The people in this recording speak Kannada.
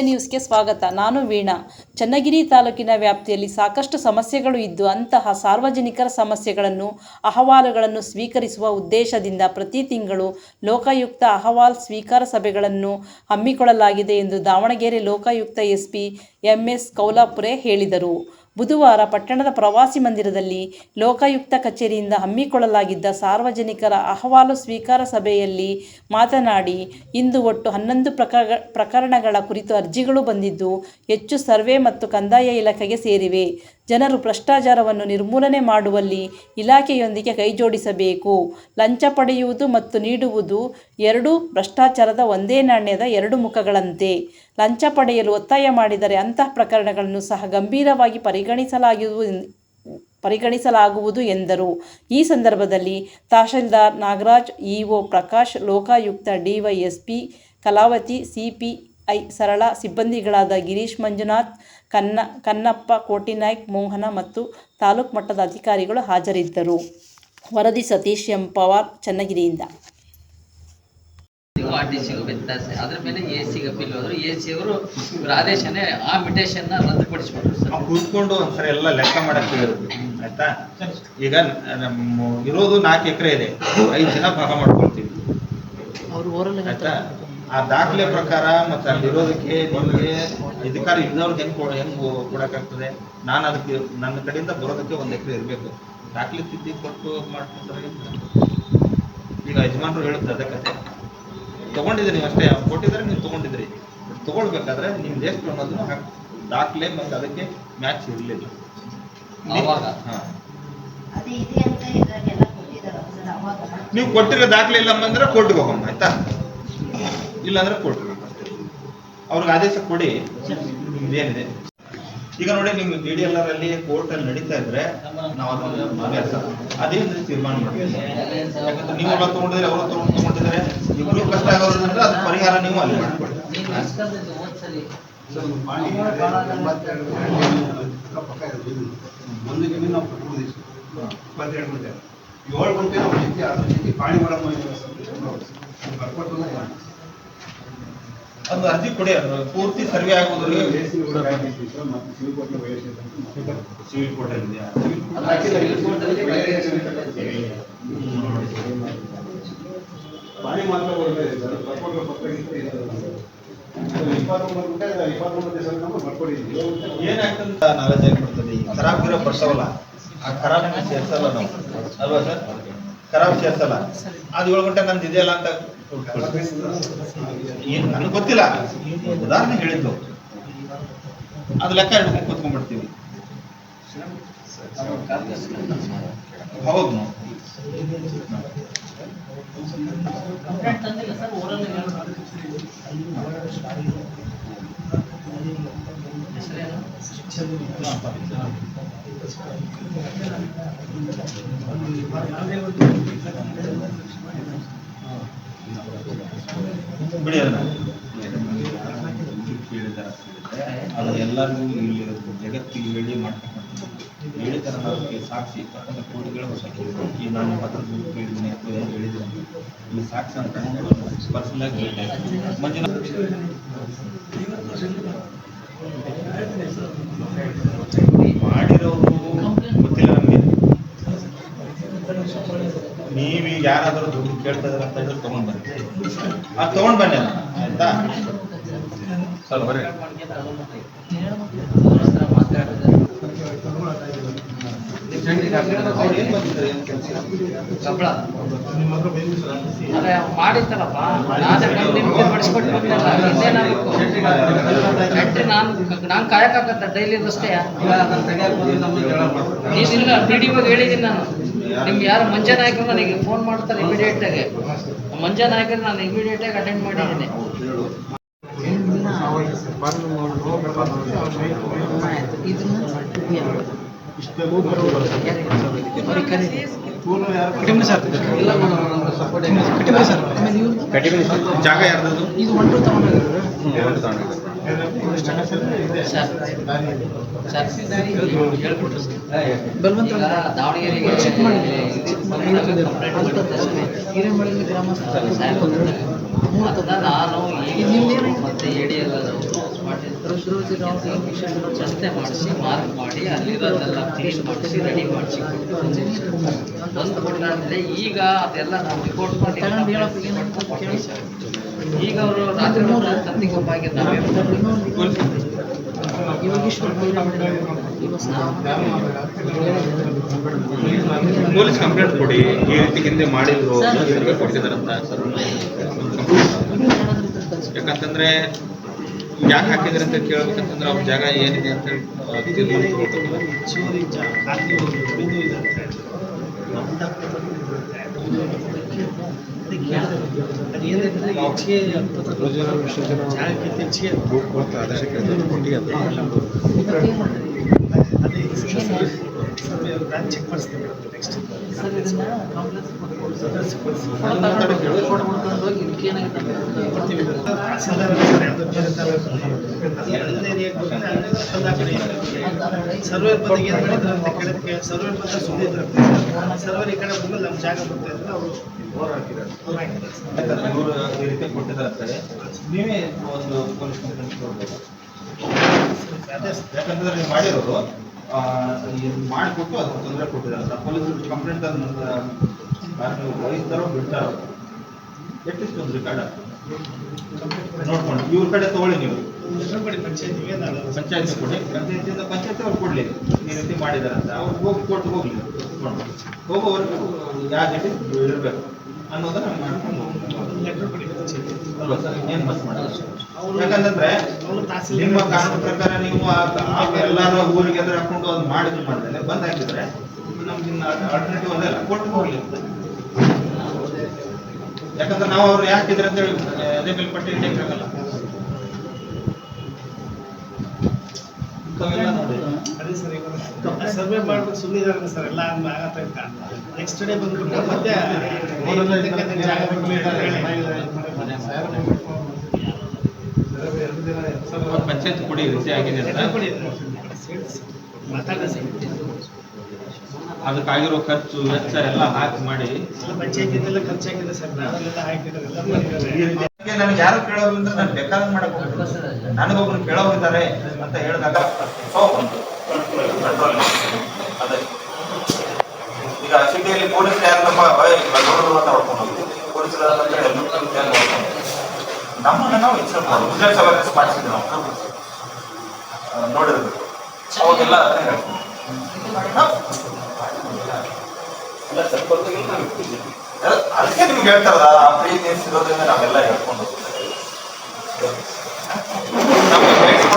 ನ್ಯೂಸ್ಗೆ ಸ್ವಾಗತ. ನಾನು ವೀಣಾ. ಚನ್ನಗಿರಿ ತಾಲೂಕಿನ ವ್ಯಾಪ್ತಿಯಲ್ಲಿ ಸಾಕಷ್ಟು ಸಮಸ್ಯೆಗಳು ಇದ್ದು ಅಂತಹ ಸಾರ್ವಜನಿಕರ ಸಮಸ್ಯೆಗಳನ್ನು, ಅಹವಾಲುಗಳನ್ನು ಸ್ವೀಕರಿಸುವ ಉದ್ದೇಶದಿಂದ ಪ್ರತಿ ತಿಂಗಳು ಲೋಕಾಯುಕ್ತ ಅಹವಾಲ್ ಸ್ವೀಕಾರ ಸಭೆಗಳನ್ನು ಹಮ್ಮಿಕೊಳ್ಳಲಾಗಿದೆ ಎಂದು ದಾವಣಗೆರೆ ಲೋಕಾಯುಕ್ತ ಎಸ್ಪಿ ಎಂಎಸ್ ಕೌಲಾಪುರೆ ಹೇಳಿದರು. ಬುಧವಾರ ಪಟ್ಟಣದ ಪ್ರವಾಸಿ ಮಂದಿರದಲ್ಲಿ ಲೋಕಾಯುಕ್ತ ಕಚೇರಿಯಿಂದ ಹಮ್ಮಿಕೊಳ್ಳಲಾಗಿದ್ದ ಸಾರ್ವಜನಿಕರ ಅಹವಾಲು ಸ್ವೀಕಾರ ಸಭೆಯಲ್ಲಿ ಮಾತನಾಡಿ, ಇಂದು ಒಟ್ಟು ಹನ್ನೊಂದು ಪ್ರಕರ, ಪ್ರಕರಣಗಳ ಕುರಿತು ಅರ್ಜಿಗಳು ಬಂದಿದ್ದು, ಹೆಚ್ಚು ಸರ್ವೆ ಮತ್ತು ಕಂದಾಯ ಇಲಾಖೆಗೆ ಸೇರಿವೆ. ಜನರು ಭ್ರಷ್ಟಾಚಾರವನ್ನು ನಿರ್ಮೂಲನೆ ಮಾಡುವಲ್ಲಿ ಇಲಾಖೆಯೊಂದಿಗೆ ಕೈಜೋಡಿಸಬೇಕು. ಲಂಚ ಪಡೆಯುವುದು ಮತ್ತು ನೀಡುವುದು ಎರಡೂ ಭ್ರಷ್ಟಾಚಾರದ ಒಂದೇ ನಾಣ್ಯದ ಎರಡು ಮುಖಗಳಂತೆ. ಲಂಚ ಪಡೆಯಲು ಒತ್ತಾಯ ಮಾಡಿದರೆ ಅಂತಹ ಪ್ರಕರಣಗಳನ್ನು ಸಹ ಗಂಭೀರವಾಗಿ ಪರಿಗಣಿಸಲಾಗುವುದು ಪರಿಗಣಿಸಲಾಗುವುದು ಎಂದರು. ಈ ಸಂದರ್ಭದಲ್ಲಿ tahsildar Nagaraj, EO Prakash, Lokayukta DYSP Kalavathi CPI Sarala ಸಿಬ್ಬಂದಿಗಳಾದ Girish Manjunath ಕನ್ನ ಕನ್ನಪ್ಪ ಕೋಟಿನಾಯ್ಕ್ ಮೋಹನ ಮತ್ತು ತಾಲೂಕು ಮಟ್ಟದ ಅಧಿಕಾರಿಗಳು ಹಾಜರಿದ್ದರು. ವರದಿ ಸತೀಶ್ ಎಂ. ಪವಾರ್ ಚನ್ನಗಿರಿಯಿಂದ. ಆರ್ ಟಿ ಸಿಗೂ ವ್ಯತ್ಯಾಸ. ಅದ್ರ ಮೇಲೆ ಎ ಸಿಗೆ ಅಪೀಲ್ ಹೋದ್ರು. ಎ ಸಿ ಅವರು ಇವ್ರ ಆದೇಶನೇ ಆ ಮಿಟೇಷನ್ ರದ್ದುಪಡಿಸ್ಬಿಟ್ರು ಸರ್. ಕೂತ್ಕೊಂಡು ಒಂದ್ಸರಿ ಎಲ್ಲ ಲೆಕ್ಕ ಮಾಡಕ್ ಹೇಳಿದ್ರು ಆಯ್ತಾ? ಈಗ ನಮ್ಮ ಇರೋದು ನಾಲ್ಕು ಎಕರೆ ಇದೆ. ಐದು ಜನ ಭಾಗ ಮಾಡ್ಕೊಳ್ತೀವಿ. ಆಯ್ತಾ? ಆ ದಾಖಲೆ ಪ್ರಕಾರ ಮತ್ತೆ ಅಲ್ಲಿರೋದಕ್ಕೆ ನಿಮಗೆ ಅಧಿಕಾರ ಇದ್ದವ್ರಿಗೆ ಹೆಂಗ್ ಕೊಡ ಹೆಂಗ್ ಕೊಡಕ್ಕಾಗ್ತದೆ? ನಾನು ಅದಕ್ಕೆ ನನ್ನ ಕಡೆಯಿಂದ ಬರೋದಕ್ಕೆ ಒಂದ್ ಎಕರೆ ಇರಬೇಕು. ದಾಖಲೆ ತಿದ್ದಿ ಕೊಟ್ಟು ಮಾಡ್ಕೊಂಡ್ರೆ ಈಗ ಯಜಮಾನ್ರು ಹೇಳುತ್ತೆ ಅದೇ ಕತೆ. ತಗೊಂಡಿದ್ದೀರಿ ನೀವು ಅಷ್ಟೇ ಕೊಟ್ಟಿದ್ರೆ ನೀವು ತಗೊಂಡಿದ್ರಿ ಬಟ್ ತಗೊಳ್ಬೇಕಾದ್ರೆ ನಿಮ್ದು ಎಷ್ಟು ಅನ್ನೋದನ್ನ ಹಾಕ್- ದಾಖಲೆ ಮತ್ತೆ ಅದಕ್ಕೆ ಮ್ಯಾಚ್ ಇರಲಿಲ್ಲ. ಆವಾಗ? ಅದೇ ಇದೆ ಅಂತ ಇದ್ರಾಗೆಲ್ಲ ಕೊಟ್ಟಿದ್ದಾರೆ ಸರ್ ಅವಾಗ. ನೀವು ಕೊಟ್ಟಿರೋ ದಾಖಲೆ ಇಲ್ಲ ಅಂದ್ರೆ ಕೋರ್ಟ್ಗೆ ಹೋಗಮ್ಮ ಆಯ್ತಾ? ಇಲ್ಲ ಅಂದ್ರೆ ಕೋರ್ಟ್ಗೆ ಹೋಗಮ್ಮ ಅಷ್ಟೇ. ಅವ್ರಿಗೆ ಆದೇಶ ಕೊಡಿ. ಏನಿದೆ ಈಗ ನೋಡಿ ನಿಮ್ಗೆ ಬಿ ಡಿ ಎಲ್ ಅಲ್ಲಿ ಕೋರ್ಟ್ ಅಲ್ಲಿ ನಡೀತಾ ಇದ್ರೆ ನಾವು ಅದನ್ನ ಅದೇ ತೀರ್ಮಾನ ಮಾಡ್ತೀವಿ. ನೀವು ತಗೊಂಡಿದ್ರೆ ಅವರು ಕಷ್ಟ ಆಗೋದ್ರಿಂದ ಪರಿಹಾರ ನೀವು ಅಲ್ಲಿ ಮಾಡ್ಕೊಳ್ಳಿ. ಒಂದು ಪಾಣಿ ಮಾಡೋ ಒಂದು ಅರ್ಜಿ ಕೊಡಿ ಪೂರ್ತಿ ಸರ್ವೆ ಮತ್ತೆ ಸಿವಿಲ್ ಕೋರ್ಟ್ ಪಾಣಿ ಮಾತ್ರ ನಾಲೆಜ್ ಆಗಿಬಿಡ್ತದೆ ಖರಾಬ್ ಗಿರೋ ಬರ್ಸವಲ್ಲ ಆ ಖರಾಬ್ ಸೇರ್ಸಲ್ಲ ನಾವು ಅಲ್ವಾ ಸರ್ ಖರಾಬ್ ಸೇರ್ಸಲ್ಲ ಅದು ಏಳು ಗಂಟೆ ನಂದು ಇದೆಯಲ್ಲ ಅಂತ ಏನ್ ನನಗೆ ಗೊತ್ತಿಲ್ಲ. ಉದಾಹರಣೆ ಹೇಳಿದ್ದು. ಅದು ಲೆಕ್ಕ ಹಿಡ್ಕೊಂಡು ಕೂತ್ಕೊಂಡ್ಬಿಡ್ತೀವಿ. ಹೌದು ನಾವು. ತಂದಿಲ್ಲ ಸರ್ ಊರಲ್ಲಿ ಹೆಸರೇನು ಬಿಡಿ ಅದು ಎಲ್ಲರಿಗೂ ಇಲ್ಲಿರೋದು ಜಗತ್ತಿಗೆ ಹೇಳಿ ಮಾಡ್ಕೊಂಡು ಹೇಳಿದಾರೆ ಅದಕ್ಕೆ ಸಾಕ್ಷಿ ಕೋಟಿಗಳು ಕೋಟಿಗಳ ಈ ನಾನು ಪತ್ರ ಕೇಳಿದ್ದೀನಿ ಅಥವಾ ಹೇಳಿದ್ದೀನಿ ಇಲ್ಲಿ ಸಾಕ್ಷಿ ಅಂತ ಪರ್ಸನಲ್ ಆಗಿ ಹೇಳಿದೆ ಮಂಜುನಾಥ್. ಮಾಡಿರೋರು ಗೊತ್ತಿಲ್ಲ ನಮಗೆ ಯಾರಾದರೂ ದುಡ್ಡು ಕೇಳ್ತಾ ಇದಾರೆ ಅಂತ ಹೇಳಿ ತಗೊಂಡ್ ಬನ್ನಿ. ಅದು ತಗೊಂಡ್ ಬನ್ನಿ ಅಲ್ಲ. ಆಯ್ತಾ? ಮಾಡಿತ್ತಲ್ಲಪ್ಪ ನಾನೇ ನಾನು ಕಾಯಕ್ಕಾಗತ್ತ ಡೈಲಿ ಅಷ್ಟೇ ಡಿ ಬಗ್ಗೆ ಹೇಳಿದ್ದೀನಿ ನಾನು. ನಿಮ್ಗೆ ಯಾರು ಮಂಜಾ ನಾಯಕರು ನನಗೆ ಫೋನ್ ಮಾಡ್ತಾರೆ ಇಮಿಡಿಯೇಟ್ ಆಗಿ. ಮಂಜ ನಾಯಕರು ನಾನು ಇಮಿಡಿಯೇಟ್ ಆಗಿ ಅಟೆಂಡ್ ಮಾಡಿದ್ದೀನಿ. ಜಾಗ ಯಾರ್ದು ಇದು ಒಂಟು ತಗೊಂಡಿರೋದು ದಾವಣಗೆರೆಗೆ ನಾನು? ಮತ್ತೆ ರಾವ್ ಚಂತೆ ಮಾಡಿಸಿ ಮಾರ್ಕ್ ಮಾಡಿ ಅಲ್ಲಿರೋದೆಲ್ಲ ಕ್ಲೀನ್ ಮಾಡಿಸಿ ರೆಡಿ ಮಾಡಿಸಿ ಕೊಟ್ಟಾದ್ರೆ ಈಗ ಅದೆಲ್ಲ ನಾವು ರಿಪೋರ್ಟ್ ಮಾಡಿ ತಗೊಂಡು ಹೇಳಪ್ಪ ಏನು ಕೇಳಿ ಈಗ ಅವರು ರಾತ್ರಿ ಮೂರು ತಂದಿಗೊಬ್ಬ ನಾವೇ ಯೋಗೇಶ್ವರ ಪೊಲೀಸ್ ಕಂಪ್ಲೇಂಟ್ ಕೊಡಿ. ಈ ರೀತಿ ಹಿಂದೆ ಮಾಡಿದ್ರು ಕೊಡ್ತಿದಾರಂತ ಯಾಕಂತಂದ್ರೆ ಯಾಕೆ ಹಾಕಿದ್ರೆ ಅಂತ ಕೇಳ್ಬೇಕಂತಂದ್ರೆ ಅವ್ರ ಜಾಗ ಏನಿದೆ ಅಂತ ಹೇಳಿ ಆ, ತೀರ್ಮಾನ ತಗೊಳ್ಬೇಕಲ್ಲ. ಹೆಚ್ಚುವರಿ ಜಾ- ಖಾಲಿ ಒಂದು ಬಿಂದು ಇದೆ ಅಂತ ಹೇಳಿ. ನಮ್ಮ ಡಾಕ್ಟರ್ ಬಂದಿರುತ್ತೆ. ಅದಕ್ಕೆ ಅದು ಸರ್ವೆ ಬ್ರಾಂಚ್ ಚೆಕ್ ಮಾಡಿಸ್ತೀನಿ ಮೇಡಮ್ ನೆಕ್ಸ್ಟ್ ಸರ್ವೇರ್ ಬಂದಾಗ ಏನು ಮಾಡಿದ್ರು ಸರ್ವೇರ್ ಬಂದಾಗ ಸುಮ್ಮನಿದ್ರಂತೆ ಸರ್ವೇರ್ ಈ ಕಡೆ ಬಂದ್ಮೇಲೆ ನಮ್ಮ ಜಾಗ ಬರ್ತಾ ಇದ್ರೆ ಅವರು ಕೊಟ್ಟಿದಾರಂತಾರೆ ನೀವೇ ಒಂದು ಪೊಲೀಸ್ ಕಂಪ್ಲೇಂಟ್ ಸರ್. ಯಾಕಂತಂದ್ರೆ ನೀವು ಮಾಡಿರೋದು ಮಾಡಿಕೊಟ್ಟು ಅದಕ್ಕೆ ತೊಂದರೆ ಕೊಟ್ಟಿದ್ದಾರೆ. ಪೊಲೀಸರು ಕಂಪ್ಲೇಂಟ್ ನೀವು ವಹಿಸ್ತಾರೋ ಬಿಡ್ತಾರೋ. ಎಷ್ಟಿಷ್ಟು ಒಂದು ರೆಕಾರ್ಡ್ ನೋಡ್ಕೊಂಡು. ಇವ್ರ ಕಡೆ ತಗೊಳ್ಳಿ ನೀವು. ಪಂಚಾಯತ್ ಕೊಡಿ. ಪಂಚಾಯತಿಂದ ಪಂಚಾಯತ್ ಅವ್ರು ಕೊಡ್ಲಿ. ಈ ರೀತಿ ಮಾಡಿದಾರಂತ ಅವ್ರು ಹೋಗಿ ಕೊಟ್ಟು ಹೋಗ್ಲಿ. ಹೋಗೋವರೆಗೂ ಯಾವ ರೀತಿ ಇರಬೇಕು ಅನ್ನೋದನ್ನ ಮಾಡ್ಕೊಂಡು ಮಾಡೋದು ನಿಮ್ಮ ಕಾನೂನು ಪ್ರಕಾರ ನೀವು ಎಲ್ಲಾರು ಊರಿಗೆ ಹಾಕೊಂಡು ಅದು ಮಾಡಿದ್ದು ಮಾಡಿದ್ರೆ ಬಂದ್ ಹಾಕಿದ್ರೆ ನಮ್ಗೆ ಆಲ್ಟರ್ನೇಟಿವ್ ಅದಲ್ಲ ಕೊಟ್ಟು ಹೋಗ್ಲಿ ಯಾಕಂದ್ರೆ ನಾವು ಅವ್ರು ಯಾಕೆ ಇದ್ರೆ ಅಂತ ಹೇಳಿ ಅದೇ ಮೇಲ್ಪಟ್ಟು ಪಟ್ಟಿ ತಾವೆಲ್ಲ ಅದೇ ಸರ್ ಈಗ ಸರ್ವೆ ಮಾಡ್ಬಿಟ್ಟು ಸುಮ್ಮನಿದ್ದಾರೆ ಸರ್ ಎಲ್ಲ ಆಗತ್ತ ಅಂತ. ನೆಕ್ಸ್ಟ್ ಡೇ ಬಂದ್ಬಿಟ್ಟು ಮತ್ತೆ. ಪಂಚಾಯತ್ ಕೊಡಿ ಆಗಿದೆ ಅದಕ್ಕಾಗಿರೋ ಖರ್ಚು ವೆಚ್ಚ ಎಲ್ಲ ಹಾಕಿ ಮಾಡಿ. ಪಂಚಾಯತಿಂದೆಲ್ಲ ಖರ್ಚಾಗಿದೆ ಸರ್. ನಾವೆಲ್ಲ ಹಾಕಿದ್ರೆ ಎಲ್ಲ ಮಾಡಿದ್ದಾರೆ. ನನಗೆ ಯಾರು ಕೇಳೋರು ಅಂತ ನಾನು ಬೇಕಾದ್ರೆ ಮಾಡಕ್ ನನಗೊಬ್ರು ಕೇಳೋರು ಇದ್ದಾರೆ ಅಂತ ಹೇಳಿದಾಗ ಸೊ ಒಂದು control ಅದೇ. ಈಗ ಸಿಟಿಯಲ್ಲಿ ಪೊಲೀಸ್ ಯಾರನ್ನಪ್ಪ ನೋಡಿದ್ರು ಅಂತ ಹೋಗ್ತೀವಿ ಪೊಲೀಸ್ ನಮ್ಮನ್ನ ನಾವು ಮಾಡೋದು. ಅವೇರ್ನೆಸ್ ಮಾಡಿಸಿದ್ವಿ ನಾವು. ನೋಡಿರ್ಬೇಕು ಅವಾಗೆಲ್ಲ ಅದನ್ನೇ ಇಲ್ಲ, ನಾವು ಇರ್ತೀವಿ. ಅದಕ್ಕೆ ನಿಮ್ಗೆ ಹೇಳ್ತಾರಲ್ಲ ಆ ಪ್ರೀತಿ ಸಿಗೋದ್ರಿಂದ ನಾವೆಲ್ಲ ಹೇಳ್ಕೊಂಡು ನಮ್ಗೆ